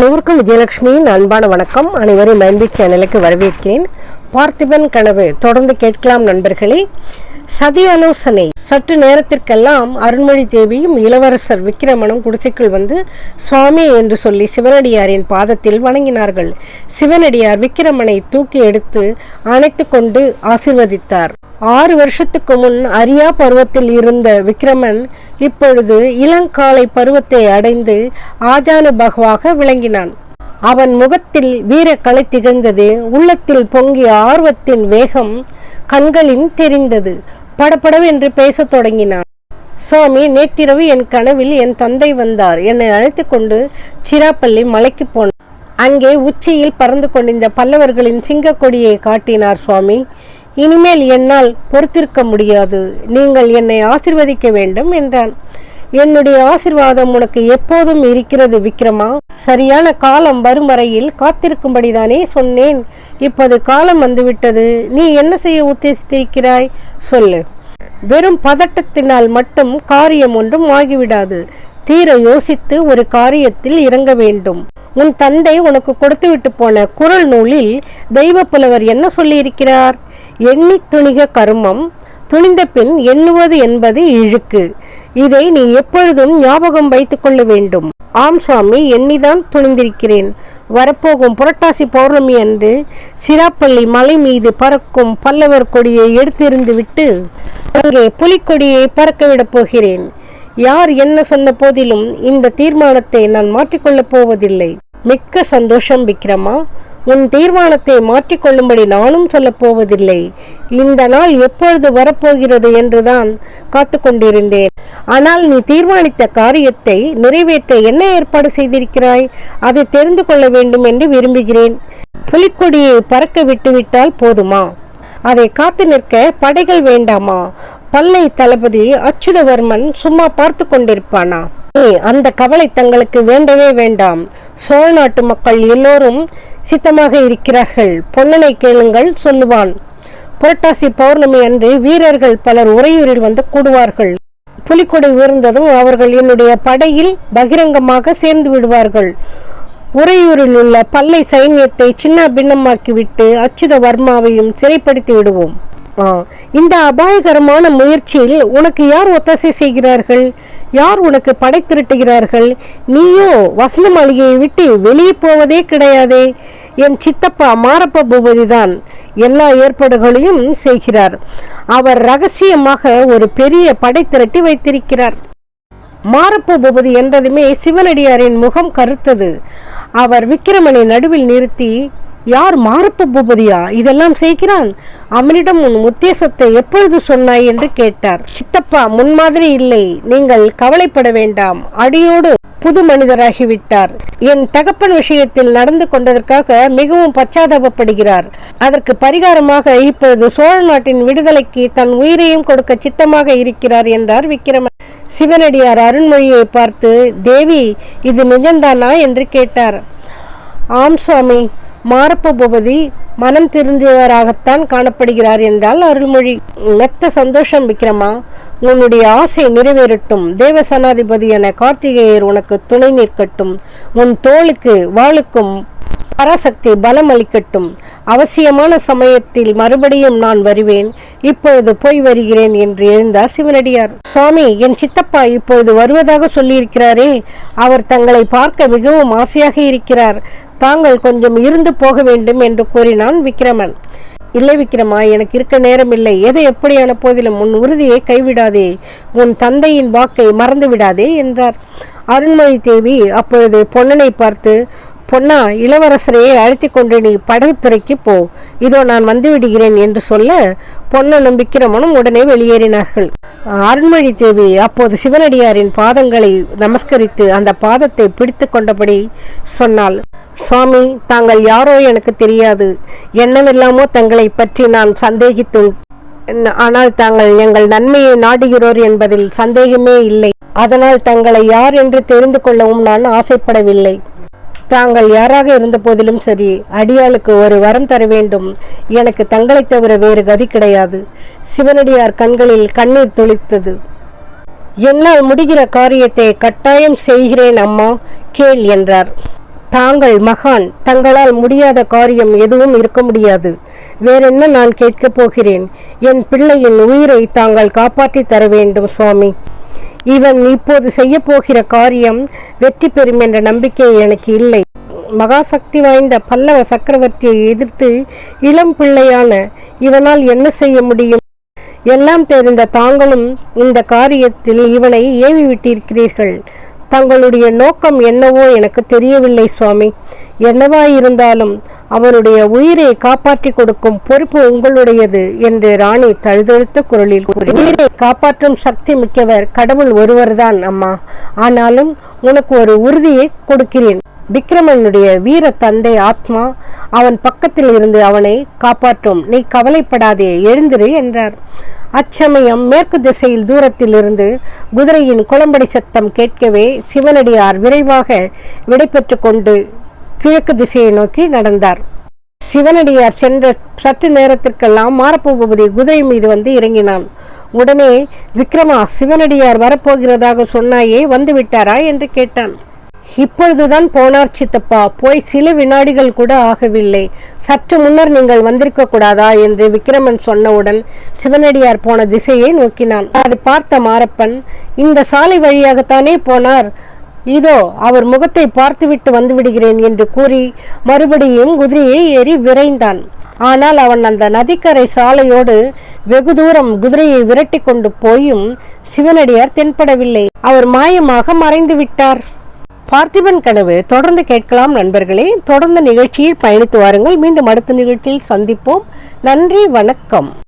அனைவருக்கும் விஜயலட்சுமியின் அன்பான வணக்கம். அனைவரும் மைன்பி நிலைக்கு வரவேற்கிறேன். பார்த்திபன் கனவு தொடர்ந்து கேட்கலாம் நண்பர்களே. சதி ஆலோசனை சற்று நேரத்திற்கெல்லாம் அருண்மொழி தேவியும் இளவரசர் விக்கிரமனும் குடிசைக்குள் வந்து சுவாமி என்று சொல்லி சிவனடியாரின் பாதத்தில் வணங்கினார்கள். சிவனடியார் விக்கிரமனை தூக்கி எடுத்து அணைத்து கொண்டு ஆசிர்வதித்தார். ஆறு வருஷத்துக்கு முன் அரியா பருவத்தில் இருந்த விக்கிரமன் இப்பொழுது இளங்காலை பருவத்தை அடைந்து ஆஜானு பகவாக விளங்கினான். அவன் முகத்தில் வீரக்கலை திகழ்ந்தது உள்ளத்தில் பொங்கிய ஆர்வத்தின் வேகம் கண்களின் தெரிந்தது. படபடவென்று பேசத் தொடங்கினான். சுவாமி நேற்றிரவு என் கனவில் என் தந்தை வந்தார். என்னை அழைத்து கொண்டு சிராப்பள்ளி மலைக்கு போனார். அங்கே உச்சியில் பறந்து கொண்டிருந்த பல்லவர்களின் சிங்கக்கொடியை காட்டினார் சுவாமி. இனிமேல் என்னால் பொறுத்திருக்க முடியாது. நீங்கள் என்னை ஆசிர்வதிக்க வேண்டும் என்றான். என்னுடைய ஆசிர்வாதம் உனக்கு எப்போதும் இருக்கிறது விக்ரமா. சரியான காலம் வரும் வரையில் காத்திருக்கும்படிதானே சொன்னேன். இப்போது காலம் வந்துவிட்டது. நீ என்ன செய்ய உத்தேசித்திருக்கிறாய்? சொல்லு. வெறும் பதட்டத்தினால் மட்டும் காரியம் ஒன்றும் ஆகிவிடாது. தீர யோசித்து ஒரு காரியத்தில் இறங்க வேண்டும். உன் தந்தை உனக்கு கொடுத்துவிட்டு போன குரல் நூலில் தெய்வ புலவர் என்ன சொல்லியிருக்கிறார்? எண்ணி துணிக கருமம் துணிந்த பின் எண்ணுவது என்பது இழுக்கு. இதை நீ எப்பொழுதும் ஞாபகம் வைத்துக் கொள்ள வேண்டும். ஆம் சுவாமி எண்ணிதான் துணிந்திருக்கிறேன். வரப்போகும் புரட்டாசி பௌர்ணமி அன்று சிராப்பள்ளி மலை மீது பறக்கும் பல்லவர் கொடியை எடுத்திருந்து விட்டு அங்கே புலிக்கொடியை பறக்கவிடப் போகிறேன். யார் என்ன சொன்ன போதிலும் இந்த தீர்மானத்தை நான் மாற்றிக்கொள்ளப் போவதில்லை. மிக்க சந்தோஷம் விக்ரமா. உன் தீர்மானத்தை மாற்றிக்கொள்ளும்படி நானும் சொல்லப் போவதில்லை இந்த நாள் எப்பொழுது வரப்போகிறது என்றுதான் காத்து கொண்டிருந்தேன் ஆனால் நீ தீர்மானித்த காரியத்தை நிறைவேற்ற என்ன ஏற்பாடு செய்திருக்கிறாய்? அதை தெரிந்து கொள்ள வேண்டும் என்று விரும்புகிறேன். புலிக்கொடியை பறக்க விட்டுவிட்டால் போதுமா? அதை காத்து நிற்க படைகள் வேண்டாமா? பல்லை தளபதி அச்சுதவர்மன் சும்மா பார்த்து கொண்டிருப்பானா அந்த கவலை தங்களுக்கு வேண்டவே வேண்டாம். சோழ நாட்டு மக்கள் எல்லோரும் சித்தமாக இருக்கிறார்கள். பொன்னனை கேளுங்கள் சொல்லுவான். புரட்டாசி பௌர்ணமி அன்று வீரர்கள் பலர் உறையூரில் வந்து கூடுவார்கள். புலிக்கொடை உயர்ந்ததும் அவர்கள் என்னுடைய படையில் பகிரங்கமாக சேர்ந்து விடுவார்கள். உறையூரில் உள்ள பல்லை சைன்யத்தை சின்ன பின்னமாக்கிவிட்டு அச்சுத வர்மாவையும் சிறைப்படுத்தி விடுவோம். ஆ, இந்த அபாயகரமான முயற்சியில் உனக்கு யார் ஒத்தாசை செய்கிறார்கள்? யார் உனக்கு படை திரட்டுகிறார்கள்? நீயோ வசன மாளிகையை விட்டு வெளியே போவதே கிடையாதே. என் சித்தப்பா மாரப்ப பூபதிதான் எல்லா ஏற்பாடுகளையும் செய்கிறார். அவர் ரகசியமாக ஒரு பெரிய படை திரட்டி வைத்திருக்கிறார். மாரப்ப பூபதி என்றதுமே சிவனடியாரின் முகம் கருத்தது. அவர் விக்கிரமனை நடுவில் நிறுத்தி யார் மாரப்ப பூபதியா? இதெல்லாம் செய்கிறான்? அவனிடம் உன் உத்தேசத்தை எப்பொழுது சொன்னாய்? என்று கேட்டார். சித்தப்பா முன்மாதிரி இல்லை. நீங்கள் கவலைப்பட வேண்டாம். அடியோடு புது மனிதராகிவிட்டார். என் தகப்பன் விஷயத்தில் நடந்து கொண்டதற்காக மிகவும் பச்சாதாபப்படுகிறார். அதற்கு பரிகாரமாக இப்பொழுது சோழ நாட்டின் விடுதலைக்கு தன் உயிரையும் கொடுக்க சித்தமாக இருக்கிறார் என்றார் விக்கிரமன். சிவனடியார் அருண்மொழியை பார்த்து தேவி இது நிஜந்தானா என்று கேட்டார். ஆம் சுவாமி. மாரப்ப பூபதி மனம் திருந்தியவராகத்தான் காணப்படுகிறார் என்றால் அருள்மொழி. மெத்த சந்தோஷம் விக்ரமா. உன்னுடைய ஆசை நிறைவேறட்டும். தேவசனாதிபதி என கார்த்திகேயர் உனக்கு துணை நிற்கட்டும். உன் தோளுக்கு வாளுக்கும் பராசக்தி பலம் அளிக்கட்டும். அவசியமான சமயத்தில் மறுபடியும் நான் வருவேன். இப்பொழுது போய் வருகிறேன் என்று எழுந்தார் சிவனடியார். சுவாமி என் சித்தப்பா இப்பொழுது வருவதாக சொல்லியிருக்கிறாரே. அவர் தங்களை பார்க்க மிகவும் ஆசையாக இருக்கிறார். தாங்கள் கொஞ்சம் இருந்து போக வேண்டும் என்று கூறினான் விக்ரமன் இல்லை விக்ரமா எனக்கு இருக்க நேரம் இல்லை எதை எப்படியான போதிலும் உன் உறுதியை கைவிடாதே. உன் தந்தையின் வாக்கை மறந்து விடாதே என்றார். அருண்மொழி தேவி அப்பொழுது பொன்னனை பார்த்து பொன்னா இளவரசரையை அழைத்து கொண்டு நீ படகுத்துறைக்கு போ. இதோ நான் வந்து விடுகிறேன் என்று சொல்ல பொன்னனும் விக்கிரமனும் உடனே வெளியேறினார்கள். அருண்மொழி தேவி அப்போது சிவனடியாரின் பாதங்களை நமஸ்கரித்து அந்த பாதத்தை பிடித்து கொண்டபடி சொன்னாள். சுவாமி தாங்கள் யாரோ எனக்கு தெரியாது. என்னவெல்லாமோ தங்களை பற்றி நான் சந்தேகித்து ஆனால் தாங்கள் எங்கள் நன்மையை நாடுகிறோர் என்பதில் சந்தேகமே இல்லை. அதனால் தங்களை யார் என்று தெரிந்து கொள்ளவும் நான் ஆசைப்படவில்லை. தாங்கள் யாராக இருந்த போதிலும் சரி அடியாளுக்கு ஒரு வரம் தர வேண்டும். எனக்கு தங்களைத் தவிர வேறு கதி கிடையாது. சிவனடியார் கண்களில் கண்ணீர் துளித்தது. என்னால் முடிகிற காரியத்தை கட்டாயம் செய்கிறேன் அம்மா கேள் என்றார். தாங்கள் மகான் தங்களால் முடியாத காரியம் எதுவும் இருக்க முடியாது. வேறென்ன நான் கேட்கப் போகிறேன்? என் பிள்ளையின் உயிரை தாங்கள் காப்பாற்றி தர வேண்டும் சுவாமி. இவன் இப்போது செய்ய போகிற காரியம் வெற்றி பெறும் என்ற நம்பிக்கை எனக்கு இல்லை. மகாசக்தி வாய்ந்த பல்லவ சக்கரவர்த்தியை எதிர்த்து இளம் பிள்ளையான இவனால் என்ன செய்ய முடியும்? எல்லாம் தெரிந்த தாங்களும் இந்த காரியத்தில் இவனை ஏவி விட்டிருக்கிறீர்கள் தங்களுடைய நோக்கம் என்னவோ எனக்கு தெரியவில்லை சுவாமி. என்னவாயிருந்தாலும் அவனுடைய உயிரை காப்பாற்றி கொடுக்கும் பொறுப்பு உங்களுடையது என்று ராணி தழுதழுத்த குரலில் உயிரை காப்பாற்றும் சக்தி மிக்கவர் கடவுள் ஒருவர்தான் அம்மா. ஆனாலும் உனக்கு ஒரு உறுதியை கொடுக்கிறேன். விக்ரமனுடைய வீர தந்தை ஆத்மா அவன் பக்கத்தில் இருந்து அவனை காப்பாற்றும். நீ கவலைப்படாதே எழுந்திரு என்றார். அச்சமயம் மேற்கு திசையில் தூரத்தில் இருந்து குதிரையின் குளம்படி சத்தம் கேட்கவே சிவனடியார் விரைவாக விடைபெற்று கொண்டு கிழக்கு திசையை நோக்கி நடந்தார். சிவனடியார் சென்ற சற்று நேரத்திற்கெல்லாம் மாரப்பூபதி குதிரை மீது வந்து இறங்கினான். உடனே விக்ரமா சிவனடியார் வரப்போகிறதாக சொன்னாயே வந்துவிட்டாரா என்று கேட்டான். இப்பொழுதுதான் போனார் சித்தப்பா. போய் சில வினாடிகள் கூட ஆகவில்லை. சற்று முன்னர் நீங்கள் வந்திருக்க கூடாதா? என்று விக்ரமன் சொன்னவுடன் சிவனடியார் போன திசையை நோக்கினான். அதை பார்த்த மாரப்பன் இந்த சாலை வழியாகத்தானே போனார்? இதோ அவர் முகத்தை பார்த்துவிட்டு வந்து விடுகிறேன் என்று கூறி மறுபடியும் குதிரையை ஏறி விரைந்தான். ஆனால் அவன் அந்த நதிக்கரை சாலையோடு வெகு தூரம் குதிரையை விரட்டி கொண்டு போயும் சிவனடியார் தென்படவில்லை. அவர் மாயமாக மறைந்து விட்டார். பார்த்திபன் கனவு தொடர்ந்து கேட்கலாம் நண்பர்களே. தொடர்ந்து நிகழ்ச்சியில் பயணித்து வாருங்கள். மீண்டும் அடுத்த நிகழ்ச்சியில் சந்திப்போம். நன்றி வணக்கம்.